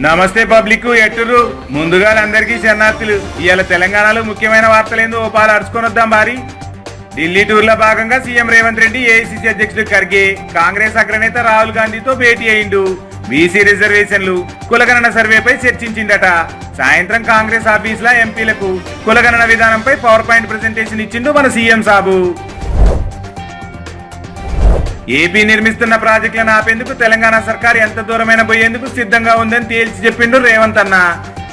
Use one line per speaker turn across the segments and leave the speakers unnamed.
నమస్తే పబ్లిక్ ఎట్టురు ముందుగా అందరికీ శరణార్థులు. ఇవాళ తెలంగాణలో ముఖ్యమైన వార్తలేందో ఓ పాలు అరుచుకొని వద్దాం భారీ. ఢిల్లీ టూర్లో భాగంగా సీఎం రేవంత్ రెడ్డి ఏఐసిసి అధ్యక్షుడు ఖర్గే కాంగ్రెస్ అగ్రనేత రాహుల్ గాంధీతో భేటీ అయిండు. బీసీ రిజర్వేషన్లు కులగణన సర్వేపై చర్చించిందట. సాయంత్రం కాంగ్రెస్ ఆఫీసుల ఎంపీలకు కులగణన విధానంపై పవర్ పాయింట్ ప్రజెంటేషన్ ఇచ్చిండు మన సీఎం సాబు. ఏపీ నిర్మిస్తున్న ప్రాజెక్టులను ఆపేందుకు తెలంగాణ సర్కార్ ఎంత దూరమైన పోయేందుకు సిద్ధంగా ఉందని తేల్చి చెప్పిండు రేవంత్ అన్న.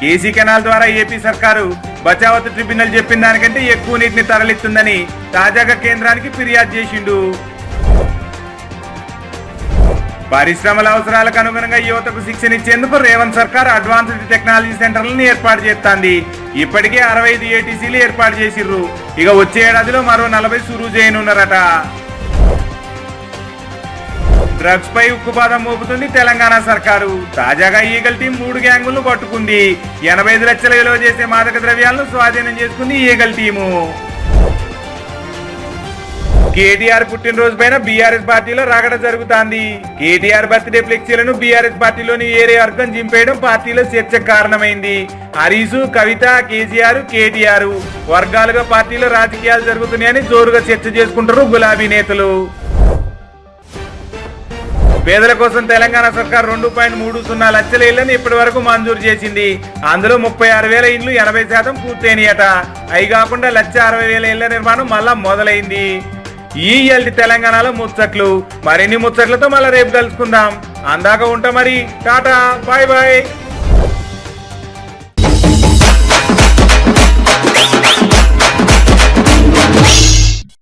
కేసీ కెనాల్ ద్వారా ఏపీ సర్కారు బచావత్ ట్రిబ్యునల్ చెప్పిన దానికంటే ఎక్కువ నీటిని తరలిస్తుందని తాజాగా కేంద్రానికి ఫిర్యాదు చేసిండు. పరిశ్రమల అవసరాలకు అనుగుణంగా యువతకు శిక్షణ ఇచ్చేందుకు రేవంత్ సర్కార్ అడ్వాన్స్డ్ టెక్నాలజీ సెంటర్లను ఏర్పాటు చేస్తోంది. ఇప్పటికే అరవై ఐదు ఏటీసీలు ఏర్పాటు చేసిర్రు. ఇక వచ్చే ఏడాదిలో మరో నలభై సురువు చేయనున్నారట. డ్రగ్స్ పై ఉక్కుపాదం మోపుతుంది తెలంగాణ సర్కారు. తాజాగా ఈగల్ టీం మూడు గ్యాంగులను పట్టుకుంది ఎనభై ఐదు లక్షల విలువ చేసే మాదక ద్రవ్యాలను స్వాధీనం చేసుకుంది ఈగల్ టీము. కేటీఆర్ పుట్టినరోజు పైన బీఆర్ఎస్ పార్టీలో రగడ జరుగుతాంది. కేటీఆర్ బర్త్డే ఫ్లెక్సీలను బీఆర్ఎస్ పార్టీలోని ఏరే వర్గం చింపేయడం పార్టీలో చర్చకు కారణమైంది. హరీసు కవిత కేసీఆర్ కేటీఆర్ వర్గాలుగా పార్టీలో రాజకీయాలు జరుగుతున్నాయని జోరుగా చర్చ చేసుకుంటారు గులాబీ నేతలు. పేదల కోసం తెలంగాణ సర్కార్ రెండు పాయింట్ మూడు సున్నా లక్షల ఇళ్ళను ఇప్పటి వరకు మంజూరు చేసింది. అందులో ముప్పై ఆరు వేల ఇండ్లు ఎనభై శాతం పూర్తయినాయట. అవి కాకుండా లక్ష అరవై వేల ఇళ్ళ నిర్మాణం మళ్ళా మొదలైంది. ఈ తెలంగాణలో ముచ్చట్లు. మరిన్ని ముచ్చట్లతో మళ్ళీ రేపు కలుసుకుందాం. అందాక ఉంటా మరి. Tata bye bye.